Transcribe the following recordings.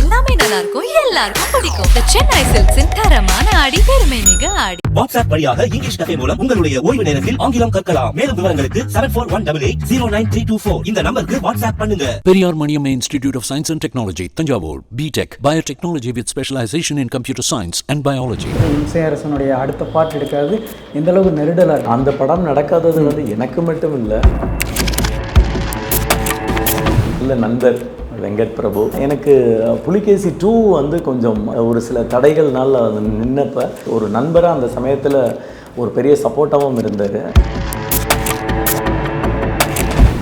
எல்லாமே நல்லா இருக்கும் எல்லாருக்கும் பிடிக்கும். சென்னை சில்க்ஸின் தரமான ஆடி பெருமை மிக ஆடி. வாட்ஸ்அப் வழியாக இங்கிலீஷ் கதை மூலம் உங்களுடைய ஓய்வு நேரத்தில் ஆங்கிலம் கற்கலாம். மேலும் விவரங்களுக்கு seven four one double eight zero nine three two four இந்த நம்பருக்கு வாட்ஸ்அப் பண்ணுங்க. Periyar Maniamma Institute of Science and Technology, Tanjavur, BTech, Biotechnology with specialization in computer science and biology. இம்சை அரசனுடைய அடுத்த பார்ட் எடுக்காது. எந்த அளவுக்கு நெருடலாக அந்த படம் நடக்காதது வந்து எனக்கு மட்டும் இல்லை இல்லை நண்பர். வெங்கட் பிரபு. எனக்கு புலிகேசி டூ வந்து கொஞ்சம் ஒரு சில தடைகள்னால அது நின்னப்ப ஒரு நண்பராக அந்த சமயத்தில் ஒரு பெரிய சப்போர்ட்டாகவும் இருந்தார்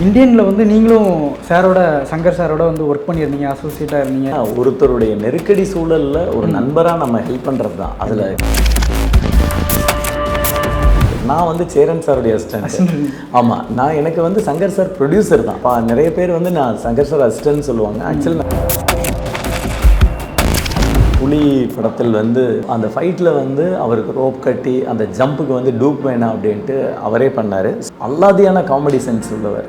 இந்தியனில் வந்து நீங்களும் சாரோட சங்கர் சாரோட வந்து ஒர்க் பண்ணியிருந்தீங்க அசோசியேட்டாக இருந்தீங்க. ஒருத்தருடைய நெருக்கடி சூழலில் ஒரு நண்பராக நம்ம ஹெல்ப் பண்ணுறது தான் அதில் நான் வந்து சேரன் சாருடைய அசிஸ்டன்ட் ஆமாம் நான் எனக்கு வந்து சங்கர் சார் ப்ரொடியூசர் தான். நிறைய பேர் வந்து நான் சங்கர் சார் அசிஸ்டன்ட் சொல்லுவாங்க. ஆக்சுவலி புலி படத்தில் வந்து அந்த ஃபைட்டில் வந்து அவருக்கு ரோப் கட்டி அந்த ஜம்புக்கு வந்து டூப் வேணாம் அப்படின்ட்டு அவரே பண்ணார். அல்லாதியான காமெடி சென்ஸ் உள்ளவர்.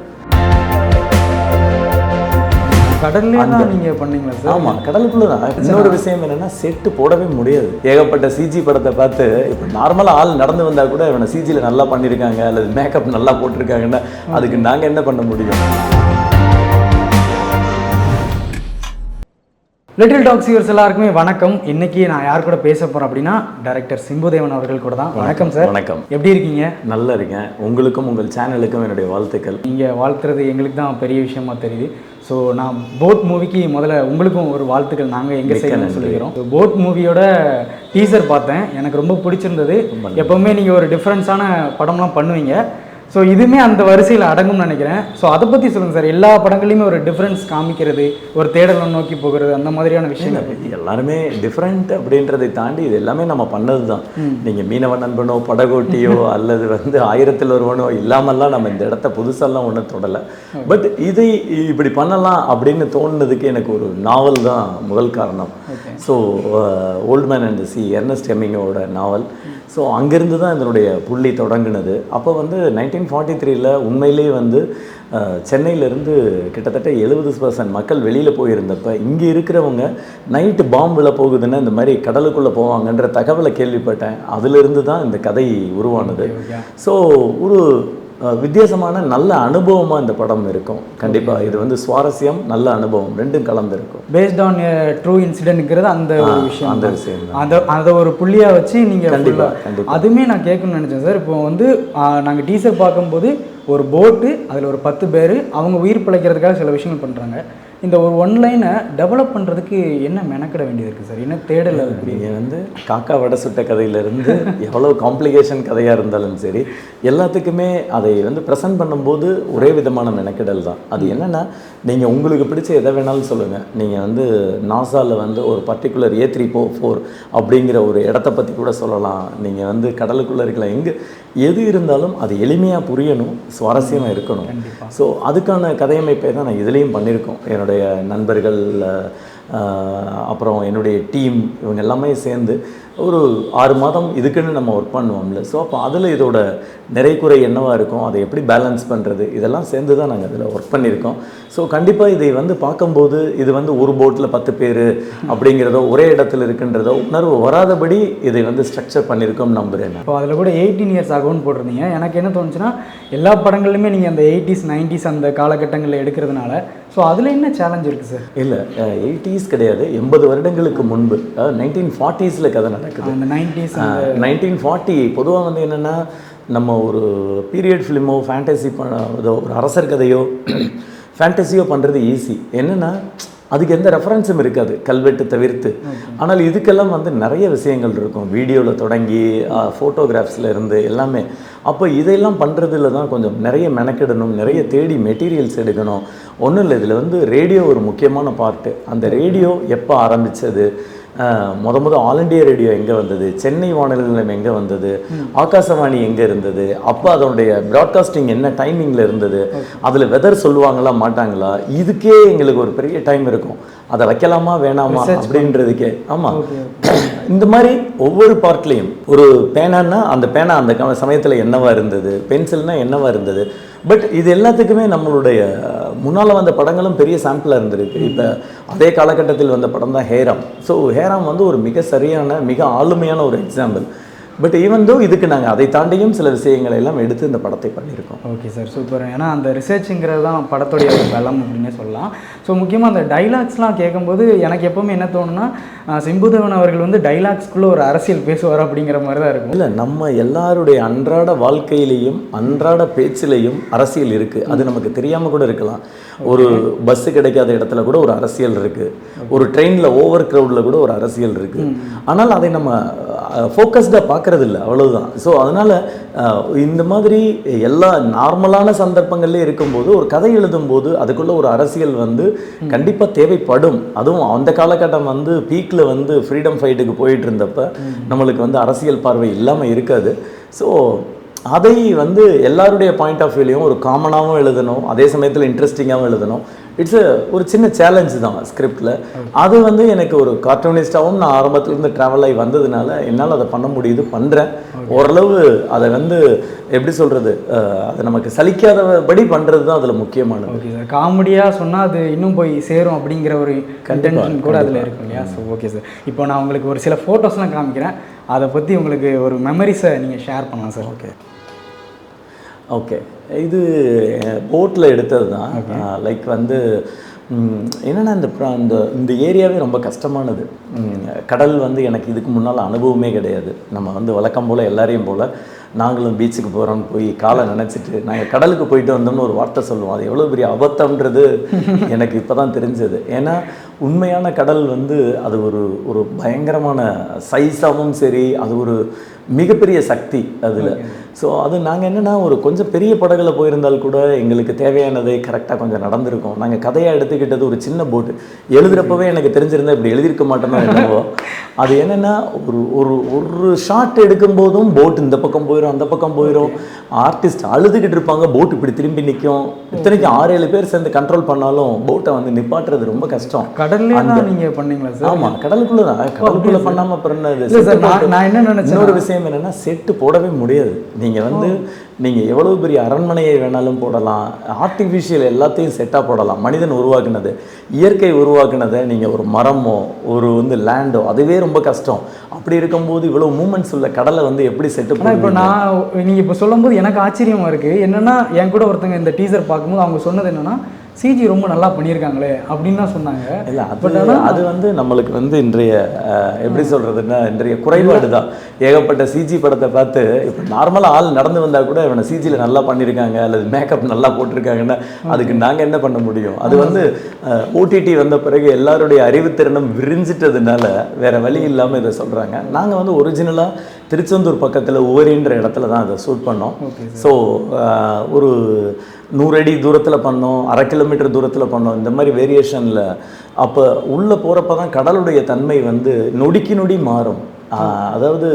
கடல்லே தான் நீங்கள் பண்ணீங்களா சார் ஆமாம் கடலுக்குள்ள தான். இன்னொரு விஷயம் என்னன்னா செட்டு போடவே முடியாது. ஏகப்பட்ட சிஜி படத்தை பார்த்து இப்போ நார்மலாக ஆள் நடந்து வந்தால் கூட இவனை சிஜியில் நல்லா பண்ணியிருக்காங்க அல்லது மேக்கப் நல்லா போட்டிருக்காங்கன்னா அதுக்கு நாங்கள் என்ன பண்ண முடியும்? லிட்டில் டாக்ஸ் யூர்ஸ் எல்லாருக்குமே வணக்கம். இன்னைக்கு நான் யார் கூட பேச போகிறேன் அப்படின்னா டைரக்டர் சிம்புதேவன் அவர்கள் கூட தான். வணக்கம் சார் வணக்கம். எப்படி இருக்கீங்க? நல்லா இருக்கேன். உங்களுக்கும் உங்கள் சேனலுக்கும் என்னுடைய வாழ்த்துக்கள். நீங்கள் வாழ்த்துறது எங்களுக்கு தான் பெரிய விஷயமா தெரியுது. ஸோ நான் போட் மூவிக்கு முதல்ல உங்களுக்கும் ஒரு வாழ்த்துக்கள். நாங்கள் எங்கள் சைடில். சொல்லிக்கிறோம். போட் மூவியோட டீசர் பார்த்தேன். எனக்கு ரொம்ப பிடிச்சிருந்தது. எப்போவுமே நீங்கள் ஒரு டிஃப்ரென்ஸான படம்லாம் பண்ணுவீங்க. ஸோ இதுவுமே அந்த வரிசையில் அடங்கும்னு நினைக்கிறேன். ஸோ அதை பற்றி சொல்லுங்கள் சார். எல்லா படங்களையுமே ஒரு டிஃப்ரென்ஸ் காமிக்கிறது ஒரு தேடலை நோக்கி போகிறது அந்த மாதிரியான விஷயங்கள் எல்லாருமே டிஃப்ரெண்ட் அப்படின்றதை தாண்டி இது எல்லாமே நம்ம பண்ணது தான் நீங்கள் மீனவ நண்பனோ படகோட்டியோ அல்லது வந்து ஆயிரத்தில் ஒருவனோ இல்லாமல்லாம் நம்ம இந்த இடத்த புதுசாலாம் ஒன்றும் தொடலை. பட் இதை இப்படி பண்ணலாம் அப்படின்னு தோணுனதுக்கு எனக்கு ஒரு நாவல் தான் முதல் காரணம். So old man and sea Ernest ஹெமிங்கோட நாவல் ஸோ அங்கேருந்து தான் இதனுடைய புள்ளி தொடங்குனது. அப்போ வந்து நைன்டீன் ஃபார்ட்டி த்ரீல உண்மையிலேயே வந்து சென்னையிலேருந்து கிட்டத்தட்ட எழுபது பர்சன்ட் மக்கள் வெளியில் போயிருந்தப்ப இங்கே இருக்கிறவங்க நைட்டு பாம்பு விழ போகுதுன்னா இந்த மாதிரி கடலுக்குள்ளே போவாங்கன்ற தகவலை கேள்விப்பட்டேன். அதிலிருந்து தான் இந்த கதை உருவானது. ஸோ ஒரு வித்தியாசமான நல்ல அனுபவமாக இந்த படம் இருக்கும் கண்டிப்பாக இது வந்து சுவாரஸ்யம் நல்ல அனுபவம் ரெண்டும் கலந்துருக்கும் பேஸ்ட் ஆன் ட்ரூ இன்சிடென்ட்ங்கிறது அந்த ஒரு விஷயம் அந்த. விஷயம். அதை அதை ஒரு புள்ளியா வச்சு நீங்க கண்டிப்பா, full-ஆ- கண்டிப்பா. அதுவுமே நான் கேட்கணும்னு நினைச்சேன் சார் இப்போ வந்து ஆ, நாங்க டீசர் பார்க்கும்போது ஒரு போட்டு அதுல ஒரு பத்து பேர் அவங்க உயிர் பிழைக்கிறதுக்காக சில விஷயங்கள் பண்றாங்க இந்த ஒரு ஒன் லைனை டெவலப் பண்றதுக்கு என்ன மெனக்கிட வேண்டியது இருக்கு சார் என்ன தேடல் அது நீங்கள் வந்து காக்கா வடை சுட்ட கதையிலேருந்து எவ்வளோ காம்ப்ளிகேஷன் கதையாக இருந்தாலும் சரி எல்லாத்துக்குமே அதை வந்து ப்ரெசென்ட் பண்ணும்போது ஒரே விதமான மெனக்கெடல் தான். அது என்னென்னா நீங்கள் உங்களுக்கு பிடிச்ச எதை வேணாலும் சொல்லுங்கள் நீங்கள் வந்து நாசாவில் வந்து ஒரு particular A three four four அப்படிங்கிற ஒரு இடத்த பற்றி கூட சொல்லலாம். நீங்கள் வந்து கடலுக்குள்ளே இருக்கலாம். எங்கே எது இருந்தாலும் அது எளிமையாக புரியணும் சுவாரஸ்யமாக இருக்கணும். ஸோ அதுக்கான கதையமைப்பை தான் நான் இதுலேயும் பண்ணியிருக்கோம் என்னுடைய நண்பர்கள் அப்புறம் என்னுடைய டீம் இவங்க எல்லாமே சேர்ந்து ஒரு ஆறு மாதம் இதுக்குன்னு நம்ம ஒர்க் பண்ணுவோம்ல. ஸோ அப்போ அதில் இதோட நிறைக்குறை என்னவாக இருக்கும்? அதை எப்படி பேலன்ஸ் பண்ணுறது இதெல்லாம் சேர்ந்து தான் நாங்கள் அதில் ஒர்க் பண்ணியிருக்கோம். ஸோ கண்டிப்பாக இதை வந்து பார்க்கும்போது இது வந்து ஒரு போட்டில் பத்து பேர் அப்படிங்கிறதோ ஒரே இடத்துல இருக்குன்றதோ உணர்வு வராதபடி இதை வந்து ஸ்ட்ரக்சர் பண்ணியிருக்கோம் நம்புகிறேன் இப்போ அதில் கூட எயிட்டீன் இயர்ஸ் ஆகும்னு போட்டிருந்தீங்க. எனக்கு என்ன தோணுச்சுன்னா எல்லா படங்கள்லையுமே நீங்கள் அந்த எயிட்டிஸ் நைன்டிஸ் அந்த காலகட்டங்களில் எடுக்கிறதுனால ஸோ அதில் என்ன சேலஞ்ச் இருக்குது சார் இல்லை எயிட்டிஸ் கிடையாது எண்பது வருடங்களுக்கு முன்பு நைன்டீன் ஃபார்ட்டிஸில் கதை நடக்குது. அந்த நைன்டிஸ் நைன்டீன் ஃபார்ட்டி பொதுவாக வந்து என்னென்னா நம்ம ஒரு பீரியட் ஃபிலிமோ ஃபேண்டசி ஒரு அரசர் கதையோ ஃபேண்டசியோ பண்ணுறது ஈஸி என்னென்னா அதுக்கு எந்த ரெஃபரன்ஸும் இருக்காது. கல்வெட்டு தவிர்த்து. ஆனால் இதுக்கெல்லாம் வந்து நிறைய விஷயங்கள் இருக்கும். வீடியோவில் தொடங்கி ஃபோட்டோகிராஃப்ஸில் இருந்து எல்லாமே. அப்போ இதெல்லாம் பண்ணுறதுல தான் கொஞ்சம் நிறைய மெனக்கெடணும். நிறைய தேடி மெட்டீரியல்ஸ் எடுக்கணும். ஒன்றும் இல்லை இதில் வந்து ரேடியோ ஒரு முக்கியமான பார்ட்டு அந்த ரேடியோ எப்போ ஆரம்பித்தது முத முத ஆல் இண்டியா ரேடியோ எங்கே வந்தது? சென்னை வானொலி நிலையம் எங்கே வந்தது? ஆகாசவாணி எங்கே இருந்தது? அப்போ அதனுடைய ப்ராட்காஸ்டிங் என்ன டைமிங்கில் இருந்தது? அதில் வெதர் சொல்லுவாங்களா மாட்டாங்களா? இதுக்கே எங்களுக்கு ஒரு பெரிய டைம் இருக்கும். அதை வைக்கலாமா வேணாமா அப்படின்றதுக்கே. ஆமாம் இந்த மாதிரி ஒவ்வொரு பார்ட்லேயும் ஒரு பேனான்னா அந்த பேனா அந்த சமயத்தில் என்னவா இருந்தது? பென்சில்னா என்னவா இருந்தது? பட் இது எல்லாத்துக்குமே நம்மளுடைய முன்னால் வந்த படங்களும் பெரிய சாம்பிளாக இருந்திருக்கு. இப்போ அதே காலகட்டத்தில் வந்த படம் தான் ஹேராம். ஸோ ஹேராம் வந்து ஒரு மிக சரியான மிக ஆளுமையான ஒரு எக்ஸாம்பிள் பட் ஈவன் தோ இதுக்கு நாங்கள் அதை தாண்டியும் சில விஷயங்களை எல்லாம் எடுத்து இந்த படத்தை பண்ணியிருக்கோம். ஓகே சார் சூப்பர் ஏன்னா அந்த ரிசர்ச்சுங்கிறது தான் படத்துடைய பலம் அப்படின்னே சொல்லலாம். ஸோ முக்கியமாக அந்த டைலாக்ஸ்லாம் கேட்கும்போது எனக்கு எப்பவுமே என்ன தோணுன்னா சிம்புதேவன் அவர்கள் வந்து டைலாக்ஸ்குள்ளே ஒரு அரசியல் பேசுவார் அப்படிங்கிற மாதிரி தான் இருக்கும். இல்லை நம்ம எல்லாருடைய அன்றாட வாழ்க்கையிலையும் அன்றாட பேச்சிலையும் அரசியல் இருக்குது அது நமக்கு தெரியாமல் கூட இருக்கலாம். ஒரு பஸ்ஸு கிடைக்காத இடத்துல கூட ஒரு அரசியல் இருக்குது ஒரு ட்ரெயினில் ஓவர் க்ரௌடில் கூட ஒரு அரசியல் இருக்குது ஆனால் அதை நம்ம ஃபோக்கஸ்டாக பார்க்கறது இல்லை அவ்வளவுதான். ஸோ அதனால் இந்த மாதிரி எல்லா நார்மலான சந்தர்ப்பங்கள்லே இருக்கும்போது ஒரு கதை எழுதும்போது அதுக்குள்ள ஒரு அரசியல் வந்து கண்டிப்பாக தேவைப்படும். அதுவும் அந்த காலகட்டம் வந்து பீக்கில் வந்து ஃப்ரீடம் ஃபைட்டுக்கு போயிட்டு இருந்தப்ப நம்மளுக்கு வந்து அரசியல் பார்வை இல்லாமல் இருக்காது. ஸோ அதை வந்து எல்லாருடைய பாயிண்ட் ஆஃப் வியூலையும் ஒரு காமனாகவும் எழுதணும் அதே சமயத்தில் இன்ட்ரெஸ்டிங்காகவும் எழுதணும். இட்ஸ் ஒரு சின்ன சேலஞ்சு தான் ஸ்கிரிப்டில் அது வந்து எனக்கு ஒரு கார்ட்டூனிஸ்டாகவும் நான் ஆரம்பத்துலேருந்து ட்ராவல் ஆகி வந்ததுனால என்னால் அதை பண்ண முடியுது பண்ணுறேன் ஓரளவு அதை வந்து எப்படி சொல்கிறது அதை நமக்கு சலிக்காதபடி பண்ணுறது தான் அதில் முக்கியமானது. ஓகே சார் காமெடியாக சொன்னால் அது இன்னும் போய் சேரும் அப்படிங்கிற ஒரு கண்டென்ஷன் கூட அதில். இருக்கும் இல்லையா? ஸோ ஓகே சார் இப்போ நான் உங்களுக்கு ஒரு சில ஃபோட்டோஸ்லாம் காமிக்கிறேன். அதை பற்றி உங்களுக்கு ஒரு மெமரிஸை நீங்கள் ஷேர் பண்ணலாம் சார் ஓகே ஓகே இது போட்டில் எடுத்தது தான் லைக் வந்து என்னன்னா இந்த ப்ர- இந்த இந்த ஏரியாவே ரொம்ப கஷ்டமானது. கடல் வந்து எனக்கு இதுக்கு முன்னால் அனுபவமே கிடையாது. நம்ம வந்து வழக்கம் போல் எல்லாரையும் போல் நாங்களும் பீச்சுக்கு போகிறோம்னு போய் காலை நினச்சிட்டு நாங்கள் கடலுக்கு போயிட்டு வந்தோம்னு ஒரு வார்த்தை சொல்லுவோம். அது எவ்வளோ பெரிய அபத்தம்ன்றது எனக்கு இப்போ தான் தெரிஞ்சது. ஏன்னா உண்மையான கடல் வந்து அது ஒரு ஒரு பயங்கரமான சைஸாகவும் சரி அது ஒரு மிகப்பெரிய சக்தி அதில். ஸோ அது நாங்கள் என்னென்னா ஒரு கொஞ்சம் பெரிய படகுல போயிருந்தால் கூட எங்களுக்கு தேவையானதை கரெக்டாக கொஞ்சம் நடந்திருக்கும். நாங்கள் கதையாக எடுத்துக்கிட்டது ஒரு சின்ன போட்டு எழுதுறப்பவே எனக்கு தெரிஞ்சிருந்தா இப்படி எழுதியிருக்க மாட்டேனோ என்னவோ. அது என்னென்னா ஒரு ஒரு ஒரு ஷாட் எடுக்கும்போதும் போட் இந்த பக்கம் போயிடும் அந்த பக்கம் போயிடும் ஆர்டிஸ்ட் அழுதுகிட்டு இருப்பாங்க போட் இப்படி திரும்பி நிற்கும் இத்தனைக்கும் ஆறு ஏழு பேர் சேர்ந்து கண்ட்ரோல் பண்ணாலும் போட்டை வந்து நிப்பாட்டுறது ரொம்ப கஷ்டம். கடல்லே தான் நீங்கள் பண்ணீங்களா சார் ஆமா கடலுக்குள்ள தான். கடலுக்குள்ள பண்ணாம அப்புறம் என்ன இது? இல்ல சார், செட்டு நான் என்ன நினைச்சேன்னா- இன்னொரு விஷயம் என்னன்னா செட்டு போடவே முடியாது. நீங்க வந்து நீங்க எவ்வளவு பெரிய அரண்மனையை வேணாலும் போடலாம் ஆர்டிஃபிஷியல் எல்லாத்தையும் செட்டா போடலாம். மனிதன் உருவாக்குனது இயற்கை உருவாக்குனதை நீங்க ஒரு மரமோ ஒரு வந்து லேண்டோ அதுவே ரொம்ப கஷ்டம். அப்படி இருக்கும்போது இவ்வளவு மூமெண்ட்ஸ் உள்ள கடலை வந்து எப்படி செட்டு ஆனால் இப்போ நான் நீங்கள் இப்போ சொல்லும்போது எனக்கு ஆச்சரியமாக இருக்குது என்னென்னா என் கூட ஒருத்தங்க இந்த டீசர் பார்க்கும்போது அவங்க சொன்னது என்னென்னா சிஜி ரொம்ப நல்லா பண்ணியிருக்காங்களே அப்படின்னு தான் சொன்னாங்க. இல்ல அது அது வந்து நம்மளுக்கு வந்து இன்றைய எப்படி சொல்றதுன்னா இன்றைய குறைபாடு தான். ஏகப்பட்ட சிஜி படத்தை பார்த்து இப்போ நார்மலாக ஆள் நடந்து வந்தா கூட இவனை சிஜியில் நல்லா பண்ணியிருக்காங்க அல்லது மேக்கப் நல்லா போட்டிருக்காங்கன்னா அதுக்கு நாங்க என்ன பண்ண முடியும்? அது வந்து ஓடிடி வந்த பிறகு எல்லாருடைய அறிவுத்திறனும் விரிஞ்சிட்டதுனால வேற வழி இல்லாம இதை சொல்றாங்க. நாங்க வந்து ஒரிஜினலா திருச்செந்தூர் பக்கத்துல உவரின்ற இடத்துல தான் அதை ஷூட் பண்ணோம். ஸோ ஒரு நூறு அடி தூரத்தில் பண்ணோம் அரை கிலோமீட்டர் தூரத்தில் பண்ணோம். இந்த மாதிரி வேரியேஷனில் அப்போ உள்ளே போகிறப்ப தான் கடலுடைய தன்மை வந்து நொடிக்கு நொடி மாறும். அதாவது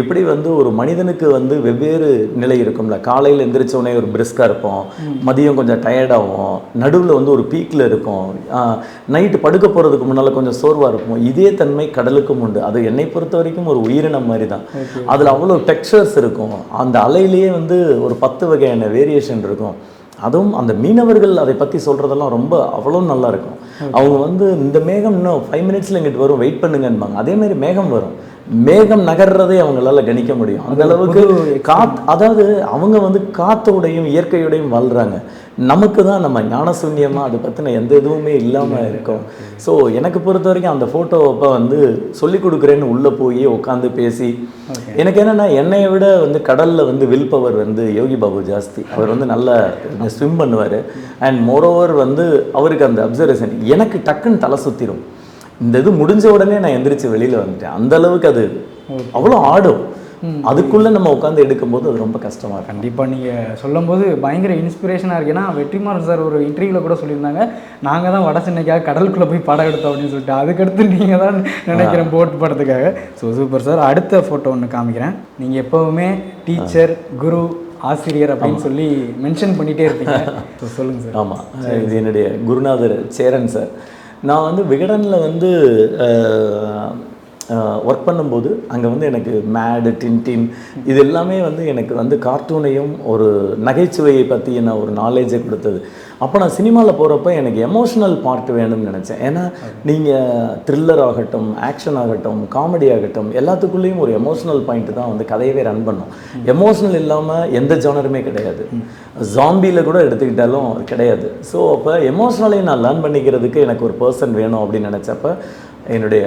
எப்படி வந்து ஒரு மனிதனுக்கு வந்து வெவ்வேறு நிலை இருக்கும்ல. காலையில் எந்திரிச்ச உடனே ஒரு பிரிஸ்காக இருப்போம். மதியம் கொஞ்சம் டயர்டாகும் நடுவில் வந்து ஒரு பீக்கில் இருக்கும். நைட்டு படுக்க போகிறதுக்கு முன்னால் கொஞ்சம் சோர்வாக இருக்கும் இதே தன்மை கடலுக்கும் உண்டு. அது என்னை பொறுத்த வரைக்கும் ஒரு உயிரினம் மாதிரி தான் அதில் அவ்வளோ டெக்ஸ்சர்ஸ் இருக்கும். அந்த அலையிலேயே வந்து ஒரு பத்து வகையான வேரியேஷன் இருக்கும். அதுவும் அந்த மீனவர்கள் அதை பற்றி சொல்கிறதெல்லாம் ரொம்ப அவ்வளோ நல்லா இருக்கும். அவங்க வந்து இந்த மேகம் இன்னும் ஃபைவ் மினிட்ஸில் இங்கிட்டு வரும். வெயிட் பண்ணுங்கன்பாங்க. அதே மாதிரி மேகம் வரும். மேகம் நகர்றதே அவங்களால கணிக்க முடியும். அந்த அளவுக்கு காத் அதாவது அவங்க வந்து காத்தோடையும் இயற்கையோடையும் வாழ்றாங்க. நமக்கு தான் நம்ம ஞானசூன்யமாக அதை பற்றின எந்த இதுவுமே இல்லாமல் இருக்கோம். ஸோ எனக்கு பொறுத்த வரைக்கும் அந்த ஃபோட்டோ அப்போ வந்து சொல்லி கொடுக்குறேன்னு உள்ளே போய் உட்காந்து பேசி எனக்கு என்னென்னா என்னைய விட வந்து கடலில் வந்து வில் பவர் வந்து யோகி பாபு ஜாஸ்தி. அவர் வந்து நல்லா ஸ்விம் பண்ணுவார். அண்ட் மோரோவர் வந்து அவருக்கு அந்த அப்சர்வேஷன் எனக்கு டக்குன்னு தலை சுத்திரும். இந்த இது முடிஞ்ச உடனே நான் எந்திரிச்சு வெளியில் வந்துட்டேன். அந்த அளவுக்கு அது அவ்வளோ ஆடும். அதுக்குள்ளே நம்ம உட்காந்து எடுக்கும்போது அது ரொம்ப கஷ்டமாக இருக்கும். கண்டிப்பாக நீங்கள் சொல்லும்போது பயங்கர இன்ஸ்பிரேஷனாக இருக்கு. ஏன்னா வெற்றிமாறன் சார் ஒரு இன்டர்வியூவில் கூட சொல்லியிருந்தாங்க நாங்கள் தான் வட சென்னைக்காக கடலுக்குள்ளே போய் படம் எடுத்தோம் அப்படின்னு சொல்லிட்டு. அதுக்கடுத்து நீங்கள் தான் நினைக்கிறேன் போட் படத்துக்காக. ஸோ சூப்பர் சார் அடுத்த ஃபோட்டோ ஒன்று காமிக்கிறேன். நீங்கள் எப்போவுமே டீச்சர் குரு ஆசிரியர் அப்படின்னு சொல்லி மென்ஷன் பண்ணிகிட்டே இருப்பீங்க. ஸோ சொல்லுங்கள் சார் ஆமாம் இது என்னுடைய குருநாதர் சேரன் சார் நான் வந்து விகடனில் வந்து ஒர்க் பண்ணும்போது அங்கே வந்து எனக்கு மேடு டின்டின் இது எல்லாமே வந்து எனக்கு வந்து கார்ட்டூனையும் ஒரு நகைச்சுவையை பற்றின ஒரு நாலேஜை கொடுத்தது. அப்போ நான் சினிமாவில் போகிறப்ப எனக்கு எமோஷ்னல் பார்ட் வேணும்னு நினச்சேன். ஏன்னா நீங்கள் த்ரில்லர் ஆகட்டும் ஆக்ஷன் ஆகட்டும் காமெடி ஆகட்டும் எல்லாத்துக்குள்ளேயும் ஒரு எமோஷ்னல் பாயிண்ட் தான் வந்து கதையவே ரன் பண்ணும். எமோஷ்னல் இல்லாமல் எந்த ஜானருமே கிடையாது. ஜாம்பியில் கூட எடுத்துக்கிட்டாலும் கிடையாது. ஸோ அப்போ எமோஷ்னலையும் நான் லேர்ன் பண்ணிக்கிறதுக்கு எனக்கு ஒரு பர்சன் வேணும் அப்படின்னு நினச்சப்ப என்னுடைய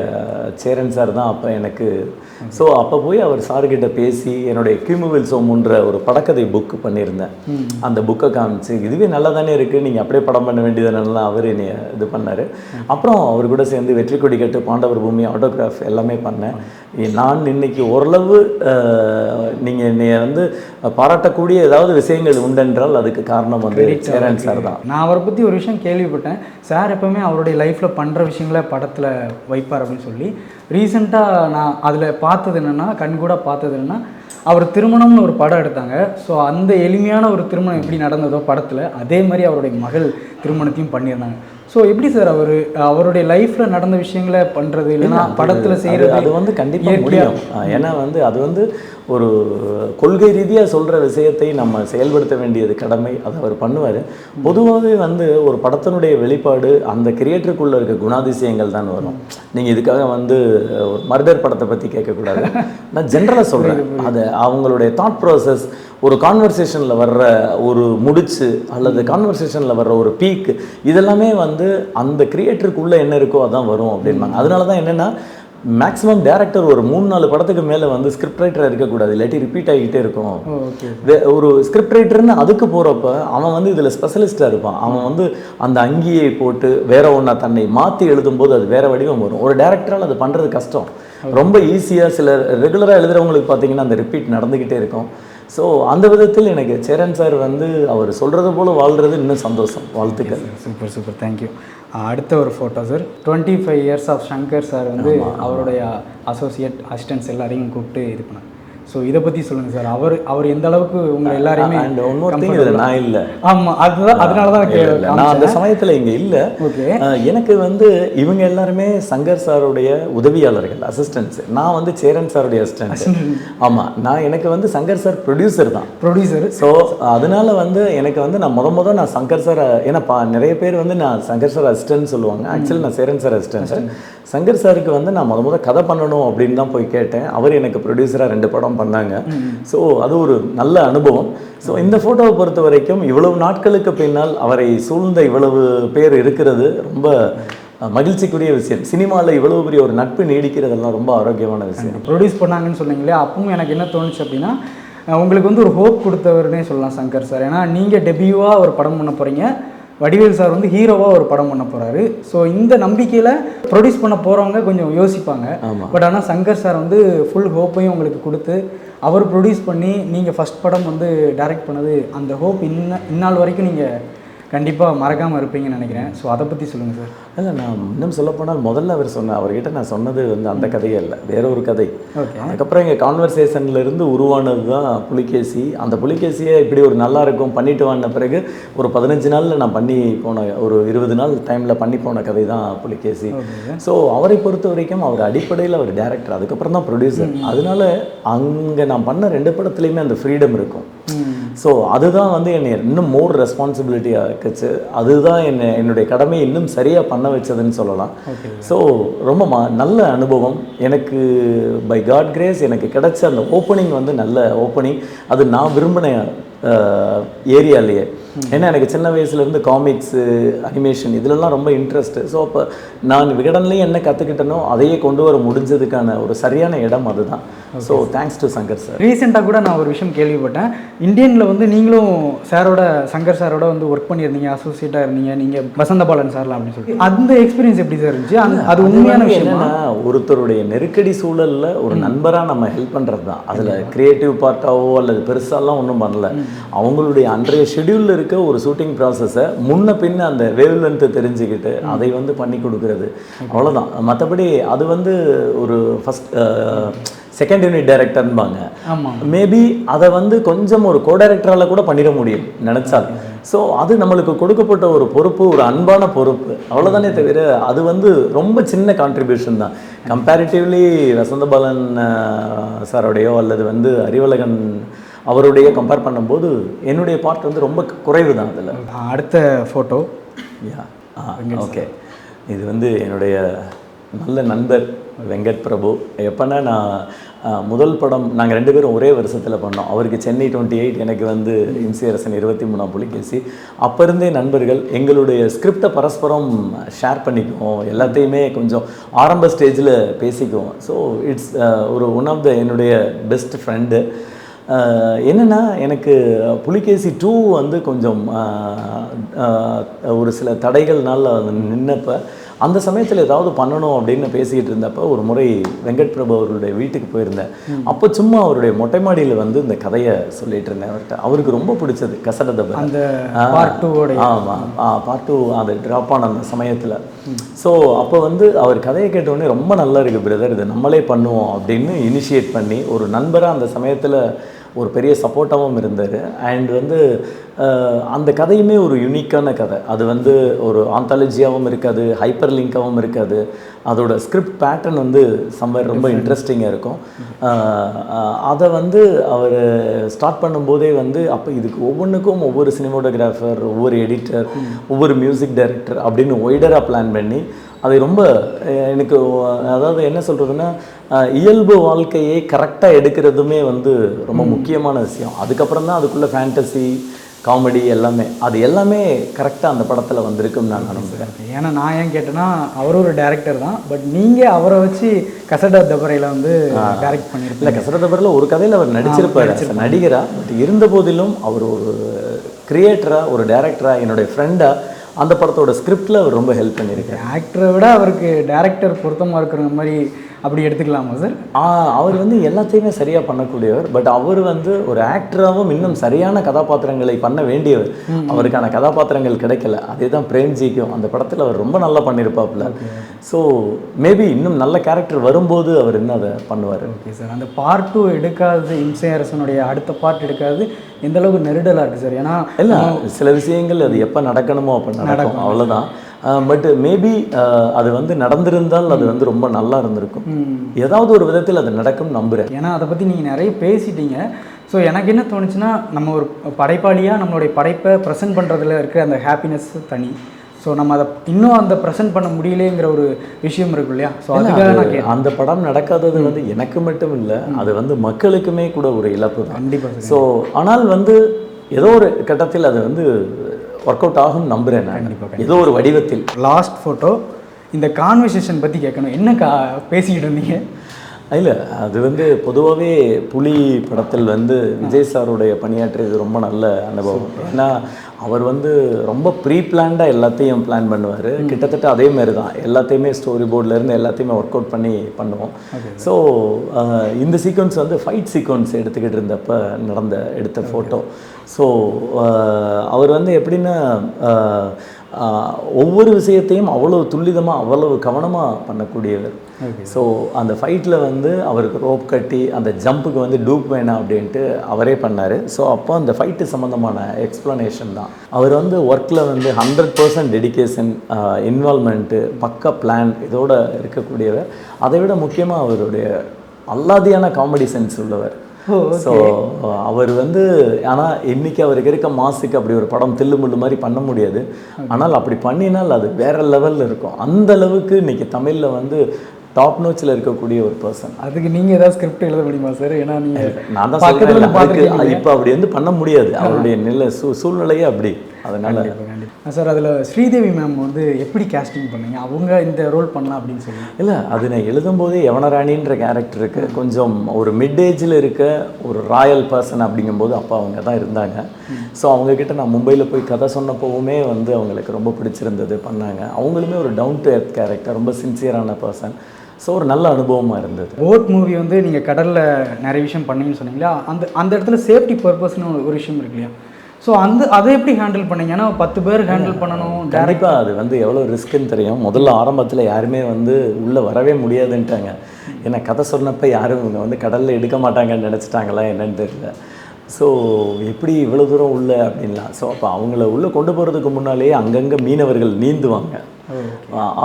சேரன் சார் தான் அப்போ எனக்கு. ஸோ அப்போ போய் அவர் சார்கிட்ட பேசி என்னுடைய கியூமுவில் சோமுன்ற ஒரு படக்கதை புக் பண்ணியிருந்தேன். அந்த புக்கை காமிச்சு இதுவே நல்லா தானே இருக்குது நீங்கள் அப்படியே படம் பண்ண வேண்டியதுனாலாம் அவர் என்னை இது பண்ணார். அப்புறம் அவர் கூட சேர்ந்து வெற்றி கொடி கட்டு பாண்டவர் பூமி ஆட்டோகிராஃப் எல்லாமே பண்ணேன். நான் இன்னைக்கு ஓரளவு நீங்கள் என்னை வந்து பாராட்டக்கூடிய ஏதாவது விஷயங்கள் உண்டென்றால் அதுக்கு காரணம் வந்து சேரன் சார் தான். நான் அவரை பற்றி ஒரு விஷயம் கேள்விப்பட்டேன். சார் எப்பவுமே அவருடைய லைஃப்பில் பண்ணுற விஷயங்களை படத்தில் வைப்பார் அப்படின்னு சொல்லி ரீசெண்டாக நான் அதில் பார்த்தது என்னென்னா கண்கூட பார்த்தது என்னென்னா அவர் திருமணம்னு ஒரு படம் எடுத்தாங்க. ஸோ அந்த எளிமையான ஒரு திருமணம் எப்படி நடந்ததோ படத்தில் அதே மாதிரி அவருடைய மகள் திருமணத்தையும் பண்ணியிருந்தாங்க. ஸோ எப்படி சார் அவர் அவருடைய லைஃப்பில் நடந்த விஷயங்களை பண்ணுறது இல்லைன்னா படத்தில் செய்கிறது அது வந்து கண்டிப்பாக முடியும். ஏன்னா வந்து அது வந்து ஒரு கொள்கை ரீதியாக சொல்கிற விஷயத்தை நம்ம செயல்படுத்த வேண்டியது கடமை அதை அவர் பண்ணுவார். பொதுவாகவே வந்து ஒரு படத்தினுடைய வெளிப்பாடு அந்த கிரியேட்டருக்குள்ளே இருக்க குணாதிசயங்கள் தான் வரும். நீங்கள் இதுக்காக வந்து ஒரு மர்டர் படத்தை பற்றி கேட்கக்கூடாது. நான் ஜென்ரலாக சொல்கிறேன் அது அவங்களுடைய தாட் ப்ராசஸ் ஒரு கான்வர்சேஷனில் வர்ற ஒரு முடிச்சு அல்லது கான்வர்சேஷனில் வர்ற ஒரு பீக் இதெல்லாமே வந்து அந்த கிரியேட்டருக்குள்ளே என்ன இருக்கோ அதான் வரும் அப்படின்பாங்க அதனால தான் என்னென்னா மேக்ஸிமம் டேரக்டர் ஒரு மூணு நாலு படத்துக்கு மேலே வந்து ஸ்கிரிப்ட் ரைட்டராக இருக்கக்கூடாது. இல்லாட்டி ரிப்பீட் ஆகிக்கிட்டே இருக்கும். ஒரு ஸ்கிரிப்ட் ரைட்டர்னு அதுக்கு போகிறப்ப அவன் வந்து இதில் ஸ்பெஷலிஸ்ட்டாக இருப்பான். அவன் வந்து அந்த அங்கியை போட்டு வேற ஒன்றா தன்னை மாற்றி எழுதும்போது அது வேற வடிவம் வரும். ஒரு டேரக்டரால் அது பண்ணுறது கஷ்டம். ரொம்ப ஈஸியாக சில ரெகுலராக எழுதுறவங்களுக்கு பார்த்தீங்கன்னா அந்த ரிப்பீட் நடந்துக்கிட்டே இருக்கும். ஸோ அந்த விதத்தில் எனக்கு சேரன் சார் வந்து அவர் சொல்கிறது போல வாழ்கிறது இன்னும் சந்தோஷம் வாழ்த்துக்கள். சூப்பர் சூப்பர் தேங்க்யூ அடுத்த ஒரு photo sir twenty five years of Shankar sir வந்து அவருடைய அசோசியேட் அசிஸ்டன்ட்ஸ் எல்லாரையும் கூப்பிட்டு இது பண்ணார். ஸோ இதை பற்றி சொல்லுங்கள் சார். அவர் அவர் எந்த அளவுக்கு உங்களை எல்லாரையுமே அண்ட் ஒன்னொரு திங் இதில் நான் இல்லை. ஆமாம் அதுதான் அதனால தான். நான் அந்த சமயத்தில் இங்கே இல்லை. ஓகே. எனக்கு வந்து இவங்க எல்லாருமே சங்கர் சாருடைய உதவியாளர்கள் அசிஸ்டன்ஸ் நான் வந்து சேரன் சாருடைய அசிஸ்டன்ட் ஆமாம் நான் எனக்கு வந்து சங்கர் சார் ப்ரொடியூசர் தான். ப்ரொடியூசர் ஸோ அதனால வந்து எனக்கு வந்து நான் முத முத நான் சங்கர் சார் ஏன்னா நிறைய பேர் வந்து நான் சங்கர் சார் அசிஸ்டன்ட் சொல்லுவாங்க. ஆக்சுவலி நான் சேரன் சார் அசிஸ்டன்ட் சங்கர் சாருக்கு வந்து நான் முத முத கதை பண்ணணும் அப்படின்னு தான் போய் கேட்டேன். அவர் எனக்கு ப்ரொடியூசராக ரெண்டு படம் பண்ணாங்க. ஸோ அது ஒரு நல்ல அனுபவம். ஸோ இந்த ஃபோட்டோவை பொறுத்த வரைக்கும் இவ்வளவு நாட்களுக்கு பின்னால் அவரை சூழ்ந்த இவ்வளவு பேர் இருக்கிறது ரொம்ப மகிழ்ச்சிக்குரிய விஷயம். சினிமாவில் இவ்வளவு பெரிய ஒரு நட்பு நீடிக்கிறதெல்லாம் ரொம்ப ஆரோக்கியமான விஷயம். ப்ரொடியூஸ் பண்ணாங்கன்னு சொன்னீங்களே அப்பவும் எனக்கு என்ன தோணுச்சு அப்படின்னா உங்களுக்கு வந்து ஒரு ஹோப் கொடுத்தவர்னே சொல்லலாம் சங்கர் சார் ஏன்னா நீங்கள் டெபியூவாக ஒரு படம் பண்ண போகிறீங்க வடிவேல் சார் வந்து ஹீரோவாக ஒரு படம் பண்ண போகிறாரு ஸோ இந்த நம்பிக்கையில் ப்ரொடியூஸ் பண்ண போகிறவங்க கொஞ்சம் யோசிப்பாங்க. பட் ஆனால் சங்கர் சார் வந்து ஃபுல் ஹோப்பையும் உங்களுக்கு கொடுத்து அவர் ப்ரொடியூஸ் பண்ணி நீங்கள் ஃபஸ்ட் படம் வந்து டைரக்ட் பண்ணது அந்த ஹோப் இன்ன இந்நாள் வரைக்கும் நீங்கள் கண்டிப்பாக மறக்காமல் இருப்பீங்கன்னு நினைக்கிறேன். ஸோ அதை பற்றி சொல்லுங்கள் சார். இல்லை நான் இன்னும் சொல்லப்போனால் முதல்ல அவர் சொன்ன அவர்கிட்ட நான் சொன்னது வந்து அந்த கதையே இல்லை. வேற ஒரு கதை அதுக்கப்புறம் எங்கள் கான்வர்சேஷன்ல இருந்து உருவானது தான் புலிகேசி. அந்த புலிகேசியை இப்படி ஒரு நல்லா இருக்கும் பண்ணிட்டு வாங்கின பிறகு ஒரு பதினஞ்சு நாளில் நான் பண்ணி போன ஒரு இருபது நாள் டைமில் பண்ணி போன கதை தான் புலிகேசி ஸோ அவரை பொறுத்த வரைக்கும் அவர் அடிப்படையில் அவர் டேரக்டர் அதுக்கப்புறம் தான் ப்ரொடியூசர் அதனால அங்கே நான் பண்ண ரெண்டு படத்துலையுமே அந்த ஃப்ரீடம் இருக்கும். ஸோ அதுதான் வந்து என்னை இன்னும் மோர் ரெஸ்பான்சிபிலிட்டியாக இருக்குச்சு. அதுதான் என்னை என்னுடைய கடமையை இன்னும் சரியாக பண்ண வச்சதுன்னு சொல்லலாம். ஸோ ரொம்ப ம நல்ல அனுபவம். எனக்கு பை காட் கிரேஸ் எனக்கு கிடைச்ச அந்த ஓப்பனிங் வந்து நல்ல ஓப்பனிங் அது நான் விரும்பின ஏரியாலேயே. ஏன்னா எனக்கு சின்ன வயசுலேருந்து காமிக்ஸு அனிமேஷன் இதுலலாம் ரொம்ப இன்ட்ரெஸ்ட்டு ஸோ அப்போ நான் விகடன்லேயும் என்ன கற்றுக்கிட்டனோ அதையே கொண்டு வர முடிஞ்சதுக்கான ஒரு சரியான இடம் அதுதான். So thanks to Shankar sir ரீசெண்டாக கூட நான் ஒரு விஷயம் கேள்விப்பட்டேன். இந்தியனில் வந்து நீங்களும் சாரோட சங்கர் சாரோட வந்து ஒர்க் பண்ணியிருந்தீங்க அசோசியேட்டாக இருந்தீங்க. நீங்கள் வசந்த பாலன் சார்லாம் அப்படின்னு சொல்லி அந்த எக்ஸ்பீரியன்ஸ் எப்படி சார் இருந்துச்சு? அது உண்மையான விஷயம்? ஒருத்தருடைய நெருக்கடி சூழல்ல ஒரு நண்பரா நம்ம ஹெல்ப் பண்றது தான். அதுல கிரியேட்டிவ் பார்ட்டாவோ அல்லது பெருசாலாம் ஒன்றும் பண்ணல. அவங்களுடைய அன்றைய ஷெட்யூல்ல இருக்க ஒரு ஷூட்டிங் ப்ராசஸை முன்ன பின்ன அந்த வேவ் லென்த்தை தெரிஞ்சுக்கிட்டு அதை வந்து பண்ணி கொடுக்கறது. அவ்வளவுதான். மற்றபடி அது வந்து ஒரு ஃபஸ்ட் செகண்ட் யூனிட் டைரக்டர்ன்பாங்க மேபி அதை வந்து கொஞ்சம் ஒரு கோ டைரக்டரால் கூட பண்ணிட முடியும் நினைச்சால். ஸோ அது நம்மளுக்கு கொடுக்கப்பட்ட ஒரு பொறுப்பு ஒரு அன்பான பொறுப்பு. அவ்வளோதானே தவிர அது வந்து ரொம்ப சின்ன கான்ட்ரிபியூஷன் தான். கம்பேரிட்டிவ்லி வசந்தபாலன் சாரோடையோ அல்லது வந்து அறிவழகன் அவருடைய கம்பேர் பண்ணும்போது என்னுடைய பார்ட் வந்து ரொம்ப குறைவு தான் அதில். அடுத்த ஃபோட்டோ யா ஓகே இது வந்து என்னுடைய நல்ல நண்பர் வெங்கட் பிரபு. எப்போன்னா நான் முதல் படம் நாங்கள் ரெண்டு பேரும் ஒரே வருஷத்தில் பண்ணோம். அவருக்கு சென்னை டுவெண்ட்டி எயிட் எனக்கு வந்து இம்சியரசன் இருபத்தி மூணாம் புலிகேசி அப்போ இருந்தே நண்பர்கள் எங்களுடைய ஸ்கிரிப்டை பரஸ்பரம் ஷேர் பண்ணிக்குவோம். எல்லாத்தையுமே கொஞ்சம் ஆரம்ப ஸ்டேஜில் பேசிக்குவோம். ஸோ இட்ஸ் ஒரு ஒன் ஆஃப் த என்னுடைய பெஸ்ட் ஃப்ரெண்டு என்னென்னா எனக்கு புலிகேசி டூ வந்து கொஞ்சம் ஒரு சில தடைகள்னால் அது அந்த சமயத்தில் ஏதாவது பண்ணணும் அப்படின்னு பேசிக்கிட்டு இருந்தப்ப ஒரு முறை வெங்கட் பிரபு அவர்களுடைய வீட்டுக்கு போயிருந்தேன். அப்போ சும்மா அவருடைய மொட்டை மாடியில் வந்து இந்த கதையை சொல்லிட்டு இருந்தேன். அவர்கிட்ட அவருக்கு ரொம்ப பிடிச்சது கசடதப அந்த two ஓட ஆமாம் பார்ட் டூ அது ட்ராப் ஆன அந்த சமயத்தில். ஸோ அப்போ வந்து அவர் கதையை கேட்டோடனே ரொம்ப நல்லா இருக்குது பிரதர் இது நம்மளே பண்ணுவோம் அப்படின்னு இனிஷியேட் பண்ணி ஒரு நண்பராக அந்த சமயத்தில் ஒரு பெரிய சப்போர்ட்டாகவும் இருந்தார் அண்ட் வந்து அந்த கதையுமே ஒரு யுனிக்கான கதை. அது வந்து ஒரு ஆந்தாலஜியாகவும் இருக்காது ஹைப்பர் லிங்காகவும் இருக்காது. அதோட ஸ்கிரிப்ட் பேட்டர்ன் வந்து சம்வேர் ரொம்ப இன்ட்ரெஸ்டிங்காக இருக்கும். அஹ், அதை வந்து அவர் ஸ்டார்ட் பண்ணும்போதே வந்து அப்போ இதுக்கு ஒவ்வொன்றுக்கும் ஒவ்வொரு சினிமோட்டோகிராஃபர் ஒவ்வொரு எடிட்டர் ஒவ்வொரு மியூசிக் டைரக்டர் அப்படின்னு ஒய்டராக பிளான் பண்ணி அதை ரொம்ப எனக்கு அதாவது என்ன சொல்கிறதுன்னா இயல்பு வாழ்க்கையை கரெக்டாக எடுக்கிறதுமே வந்து ரொம்ப முக்கியமான விஷயம். அதுக்கப்புறம் தான் அதுக்குள்ளே ஃபேண்டசி காமெடி எல்லாமே. அது எல்லாமே கரெக்டாக அந்த படத்தில் வந்திருக்குன்னு நான் நம்புகிறேன் ஏன்னா நான் ஏன் கேட்டேன்னா அவர் ஒரு டேரக்டர் தான். பட் நீங்கள் அவரை வச்சு கசட தபரையில் வந்து டைரக்ட் இல்லை பண்ணியிருப்பீங்க கசரதபரில் ஒரு கதையில் அவர் நடிச்சிருப்பாரு. as a நடிகரா பட் இருந்த போதிலும் அவர் ஒரு கிரியேட்டராக ஒரு டேரக்டராக என்னுடைய ஃப்ரெண்டாக அந்த படத்தோட ஸ்கிரிப்டில் அவர் ரொம்ப ஹெல்ப் பண்ணியிருக்காரு. ஆக்டரை விட அவருக்கு டேரக்டர் பொருத்தமாக இருக்கிற மாதிரி அப்படி எடுத்துக்கலாமா சார் அவர் வந்து எல்லாத்தையுமே சரியாக பண்ணக்கூடியவர். பட் அவர் வந்து ஒரு ஆக்டராகவும் இன்னும் சரியான கதாபாத்திரங்களை பண்ண வேண்டியவர். அவருக்கான கதாபாத்திரங்கள் கிடைக்கல. அதே தான் பிரேம்ஜிக்கும். அந்த படத்தில் அவர் ரொம்ப நல்லா பண்ணியிருப்பாப்புல ஸோ மேபி இன்னும் நல்ல கேரக்டர் வரும்போது அவர் இன்னும் அதை பண்ணுவார்? ஓகே சார் அந்த பார்ட் டூ எடுக்காதது இம்சை அரசனுடைய அடுத்த பார்ட் எடுக்காதது எந்த அளவுக்கு நெருடலாக இருக்குது சார் ஏன்னா இல்லை சில விஷயங்கள் அது எப்போ நடக்கணுமோ அப்போ நடக்கும். அவ்வளோதான் பட் மேபி அது வந்து நடந்திருந்தால் அது வந்து ரொம்ப நல்லா இருந்திருக்கும். ஏதாவது ஒரு விதத்தில் அது நடக்கும் நம்புகிறேன் ஏன்னா அதை பற்றி நீங்கள் நிறைய பேசிட்டீங்க. ஸோ எனக்கு என்ன தோணுச்சுன்னா நம்ம ஒரு படைப்பாளியாக நம்மளுடைய படைப்பை ப்ரெசென்ட் பண்ணுறதுல இருக்கிற அந்த ஹாப்பினஸ் தனி. ஸோ நம்ம அதை இன்னும் அந்த ப்ரெசென்ட் பண்ண முடியலேங்கிற ஒரு விஷயம் இருக்கு இல்லையா? ஸோ அதுக்காக நான் அந்த படம் நடக்காதது வந்து எனக்கு மட்டும் இல்லை அது வந்து மக்களுக்குமே கூட ஒரு இழப்பு தான். கண்டிப்பாக ஸோ ஆனால் வந்து ஏதோ ஒரு கட்டத்தில் அது வந்து ஒர்க் அவுட் ஆகும் நம்புகிறேன் நான். ஏதோ ஒரு வடிவத்தில். லாஸ்ட் ஃபோட்டோ இந்த கான்வர்சேஷன் பற்றி கேட்கணும். என்ன கா பேசிக்கிட்டு இருந்தீங்க? இல்லை அது வந்து பொதுவாகவே புலி படத்தில் வந்து விஜய் சாருடைய பணியாற்றியது ரொம்ப நல்ல அனுபவம். ஏன்னா அவர் வந்து ரொம்ப ப்ரீ பிளான்டாக எல்லாத்தையும் பிளான் பண்ணுவார். கிட்டத்தட்ட அதே மாதிரி தான் எல்லாத்தையுமே ஸ்டோரி போர்ட்லேருந்து எல்லாத்தையுமே ஒர்க் அவுட் பண்ணி பண்ணுவோம். ஸோ இந்த சீக்வன்ஸ் வந்து ஃபைட் சீக்வன்ஸ் எடுத்துக்கிட்டு இருந்தப்ப நடந்த எடுத்த ஃபோட்டோ ஸோ அவர் வந்து எப்படின்னா ஒவ்வொரு விஷயத்தையும் அவ்வளவு துல்லிதமாக அவ்வளவு கவனமாக பண்ணக்கூடியவர். ஸோ அந்த ஃபைட்டில் வந்து அவருக்கு ரோப் கட்டி அந்த ஜம்புக்கு வந்து டூப் வேணாம் அப்படின்ட்டு அவரே பண்ணார். ஸோ அப்போ அந்த ஃபைட்டு சம்மந்தமான எக்ஸ்ப்ளனேஷன் தான். அவர் வந்து ஒர்க்கில் வந்து ஹண்ட்ரட் பர்சன்ட் டெடிக்கேஷன் இன்வால்மெண்ட்டு பக்க பிளான் இதோட இருக்கக்கூடியவர். அதை விட முக்கியமாக அவருடைய அல்லாதியான காமெடி சென்ஸ் உள்ளவர். ஸோ அவர் வந்து ஆனால் இன்னைக்கு அவருக்கு இருக்க மாசுக்கு அப்படி ஒரு படம் தில்லு முள்ளு மாதிரி பண்ண முடியாது. ஆனால் அப்படி பண்ணினால் அது வேற லெவலில் இருக்கும். அந்த அளவுக்கு இன்னைக்கு தமிழில் வந்து டாப் நோச்சில் இருக்கக்கூடிய ஒரு பர்சன் அதுக்கு நீங்கள் ஏதாவது ஸ்கிரிப்ட் எழுத முடியுமா சார் ஏன்னா நீங்கள் நான் தான் பார்த்திருக்கீங்க. இப்போ அப்படி வந்து பண்ண முடியாது. அவருடைய நிலை சூ சூழ்நிலையே அப்படி. அதனால சார் அதில் ஸ்ரீதேவி மேம் வந்து எப்படி கேஸ்டிங் பண்ணீங்க? அவங்க இந்த ரோல் பண்ணலாம் அப்படின்னு சொல்லி. இல்லை அது நான் எழுதும்போதே யவனராணின்ற கேரக்டருக்கு கொஞ்சம் ஒரு மிட் ஏஜில் இருக்க ஒரு ராயல் பர்சன் அப்படிங்கும்போது அப்பா அவங்க தான் இருந்தாங்க. ஸோ அவங்கக்கிட்ட நான் மும்பையில் போய் கதை சொன்னப்போவுமே வந்து அவங்களுக்கு ரொம்ப பிடிச்சிருந்தது பண்ணாங்க. அவங்களுமே ஒரு டவுன் டு எர்த் கேரக்டர் ரொம்ப சின்சியரான பர்சன் ஸோ ஒரு நல்ல அனுபவமாக இருந்தது. போட் மூவி வந்து நீங்கள் கடலில் நிறைய விஷயம் பண்ணீங்கன்னு சொன்னீங்களா அந்த அந்த இடத்துல சேஃப்டி பர்பஸ்னு ஒரு விஷயம் இருக்கு இல்லையா? ஸோ அந்த அதை எப்படி ஹேண்டில் பண்ணீங்க? ஏன்னா பத்து பேர் ஹேண்டில் பண்ணணும் கண்டிப்பாக அது வந்து எவ்வளோ ரிஸ்க்குன்னு தெரியும். முதல்ல ஆரம்பத்தில் யாருமே வந்து உள்ளே வரவே முடியாதுன்ட்டாங்க. ஏன்னா கதை சொன்னப்போ யாரும் இவங்க வந்து கடலில் எடுக்க மாட்டாங்கன்னு நினச்சிட்டாங்களா என்னன்னு தெரியல. ஸோ எப்படி இவ்வளோ தூரம் உள்ள அப்படின்லாம். ஸோ அப்போ அவங்கள உள்ளே கொண்டு போகிறதுக்கு முன்னாலேயே அங்கங்கே மீனவர்கள் நீந்துவாங்க.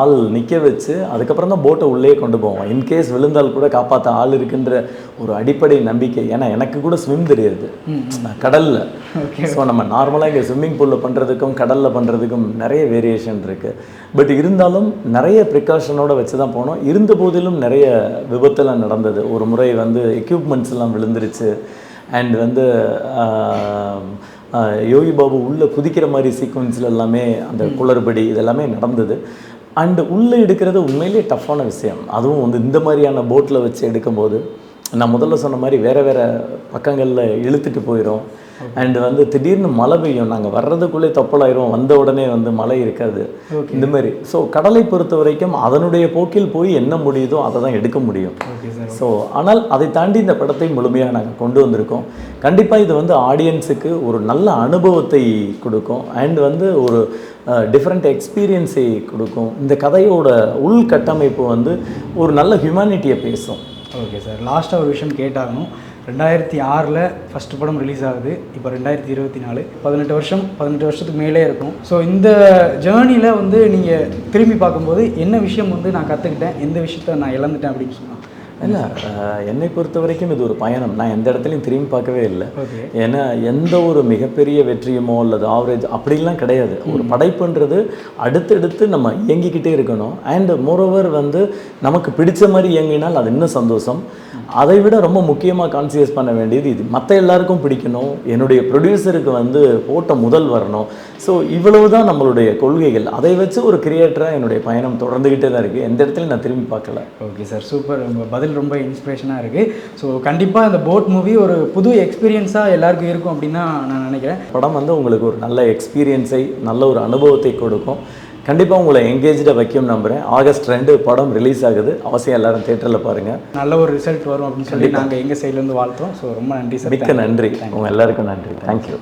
ஆள் நிற்க வச்சு அதுக்கப்புறம் தான் போட்டை உள்ளே கொண்டு போவோம். இன்கேஸ் விழுந்தால் கூட காப்பாற்ற ஆள் இருக்குன்ற ஒரு அடிப்படை நம்பிக்கை. ஏன்னா எனக்கு கூட ஸ்விம் தெரியாது. கடலில். ஸோ நம்ம நார்மலாக இங்கே ஸ்விம்மிங் பூலில் பண்ணுறதுக்கும் கடலில் பண்ணுறதுக்கும் நிறைய வேரியேஷன் இருக்குது பட் இருந்தாலும் நிறைய ப்ரிகாஷனோட வச்சு தான் போனோம். இருந்த போதிலும் நிறைய விபத்தெல்லாம் நடந்தது. ஒரு முறை வந்து எக்யூப்மெண்ட்ஸ் எல்லாம் விழுந்துருச்சு. அண்ட் வந்து யோகி பாபு உள்ளே குதிக்கிற மாதிரி சீக்வன்ஸில் எல்லாமே அந்த குளறுபடி இதெல்லாமே நடந்தது. அண்டு உள்ளே எடுக்கிறது உண்மையிலேயே டஃப்பான விஷயம். அதுவும் வந்து இந்த மாதிரியான போட்டில் வச்சு எடுக்கும்போது நான் முதல்ல சொன்ன மாதிரி வேறு வேறு பக்கங்களில் இழுத்துட்டு போயிடும் அண்ட் வந்து திடீர்னு மழை பெய்யும். நாங்கள் வர்றதுக்குள்ளே தப்பலாயிரும். வந்த உடனே வந்து மழை இருக்காது. இந்த மாதிரி. ஸோ கடலை பொறுத்த வரைக்கும் அதனுடைய போக்கில் போய் என்ன முடியுதோ அதை தான் எடுக்க முடியும். ஸோ ஆனால் அதை தாண்டி இந்த படத்தை முழுமையாக நாங்கள் கொண்டு வந்திருக்கோம். கண்டிப்பாக இது வந்து ஆடியன்ஸுக்கு ஒரு நல்ல அனுபவத்தை கொடுக்கும். அண்ட் வந்து ஒரு டிஃப்ரெண்ட் எக்ஸ்பீரியன்ஸை கொடுக்கும். இந்த கதையோட உள்கட்டமைப்பு வந்து ஒரு நல்ல ஹியூமனிட்டியை பேசும். ஓகே சார் லாஸ்ட்டாக ஒரு விஷயம் கேட்டாகணும். ரெண்டாயிரத்தி ஆறில் ஃபஸ்ட்டு படம் ரிலீஸ் ஆகுது. இப்போ ரெண்டாயிரத்தி இருபத்தி நாலு. பதினெட்டு வருஷம் பதினெட்டு வருஷத்துக்கு மேலே இருக்கும். ஸோ இந்த ஜேர்னியில் வந்து நீங்கள் திரும்பி பார்க்கும்போது என்ன விஷயம் வந்து நான் கற்றுக்கிட்டேன் எந்த விஷயத்த நான் இழந்துட்டேன் அப்படின்னு சொன்னால் இல்லை என்னை பொறுத்த வரைக்கும் இது ஒரு பயணம். நான் எந்த இடத்துலையும் திரும்பி பார்க்கவே இல்லை. ஏன்னா எந்த ஒரு மிகப்பெரிய வெற்றியுமோ அல்லது ஆவரேஜ் அப்படிலாம் கிடையாது. ஒரு படைப்புன்றது அடுத்தடுத்து நம்ம இயங்கிக்கிட்டே இருக்கணும். அண்ட் மோரோவர் வந்து நமக்கு பிடிச்ச மாதிரி இயங்கினால் அது இன்னும் சந்தோஷம். அதை விட ரொம்ப முக்கியமாக கான்சியஸ் பண்ண வேண்டியது இது. மற்ற எல்லாருக்கும் பிடிக்கணும். என்னுடைய ப்ரொடியூசருக்கு வந்து போட்ட முதல் வரணும் ஸோ இவ்வளவு தான் நம்மளுடைய கொள்கைகள். அதை வச்சு ஒரு கிரியேட்டராக என்னுடைய பயணம் தொடர்ந்துக்கிட்டே தான் இருக்குது எந்த இடத்துலையும் நான் திரும்பி பார்க்கல. ஓகே சார் சூப்பர் உங்கள் பதில் ரொம்ப இன்ஸ்பிரேஷனாக இருக்குது ஸோ கண்டிப்பாக இந்த போட் மூவி ஒரு புது எக்ஸ்பீரியன்ஸாக எல்லாருக்கும் இருக்கும் அப்படின்னு தான் நான் நினைக்கிறேன். படம் வந்து உங்களுக்கு ஒரு நல்ல எக்ஸ்பீரியன்ஸை நல்ல ஒரு அனுபவத்தை கொடுக்கும். கண்டிப்பாக உங்களை எங்கேஜாக வைக்கும் நம்புகிறேன் ஆகஸ்ட் ரெண்டு படம் ரிலீஸ் ஆகுது. அவசியம் எல்லாரும் தேட்டரில் பாருங்கள் நல்ல ஒரு ரிசல்ட் வரும் அப்படின்னு சொல்லி நாங்கள் எங்கள் சைட்லேருந்து வாழ்த்துறோம். ஸோ ரொம்ப நன்றி சார் மிக்க நன்றி. உங்கள் எல்லாருக்கும் நன்றி. தேங்க்யூ